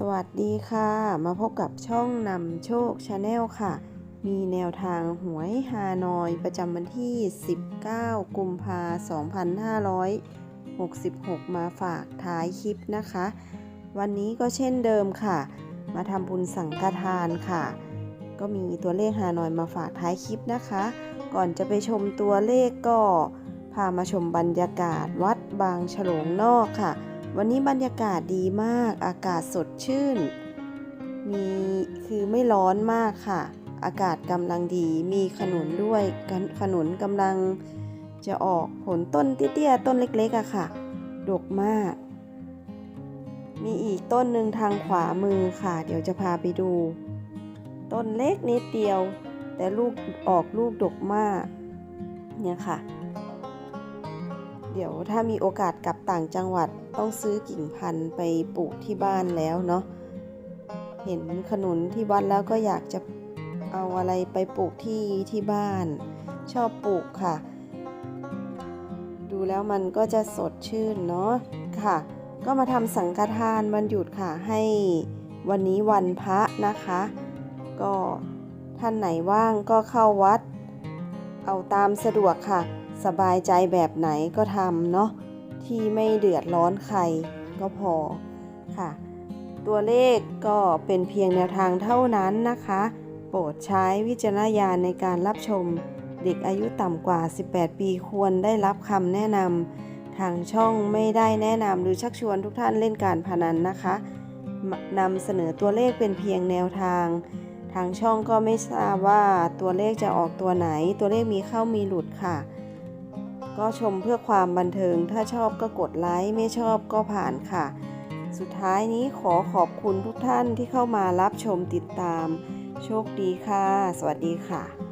สวัสดีค่ะ มาพบกับช่องนำโชคชาแนลค่ะ มีแนวทางหวยฮานอยประจำวันที่ 19 กุมภา2566 มาฝากท้ายคลิปนะคะ วันนี้ก็เช่นเดิมค่ะ มาทำบุญสังฆทานค่ะ ก็มีตัวเลขฮานอยมาฝากท้ายคลิปนะคะ ก่อนจะไปชมตัวเลขก็ พามาชมบรรยากาศวัดบางฉลงนอกค่ะ วันนี้บรรยากาศดีมาก อากาศสดชื่น มีคือไม่ร้อนมากค่ะ อากาศกำลังดี มีขนุนด้วย ขนุนกำลังจะออกผลต้นเตี้ยๆ ต้นเล็กๆอะค่ะ ดกมาก มีอีกต้นหนึ่งทางขวามือค่ะ เดี๋ยวจะพาไปดู ต้นเล็กนิดเดียว แต่ลูกออกลูกดกมาก เนี่ยค่ะ เดี๋ยวถ้ามีโอกาสกลับต่างจังหวัดต้องซื้อกิ่งพันธุ์ไปปลูกที่บ้านแล้วเนาะเห็นขนุนที่วัดแล้วก็อยากจะเอาอะไรไปปลูกที่ที่บ้าน ชอบปลูกค่ะ ดูแล้วมันก็จะสดชื่นเนาะค่ะ ก็มาทำสังฆทานวันหยุดค่ะให้วันนี้วันพระนะคะ ก็ท่านไหนว่างก็เข้าวัด เอาตามสะดวกค่ะ สบายใจแบบไหนก็ทำเนาะที่ไม่เดือดร้อนใครก็พอค่ะ ตัวเลขก็เป็นเพียงแนวทางเท่านั้นนะคะ โปรดใช้วิจารณญาณในการรับชมเด็กอายุต่ำกว่า 18 ปีควรได้รับคำแนะนำทางช่องไม่ได้แนะนำหรือชักชวนทุกท่านเล่นการพนันนะคะนำเสนอตัวเลขเป็นเพียงแนวทาง ทางช่องก็ไม่ทราบว่าตัวเลขจะออกตัวไหน ตัวเลขมีเข้ามีหลุดค่ะ ก็ชมเพื่อความบันเทิง ถ้าชอบก็กดไลค์ ไม่ชอบก็ผ่านค่ะ สุดท้ายนี้ขอขอบคุณทุกท่านที่เข้ามารับชมติดตาม โชคดีค่ะ สวัสดีค่ะ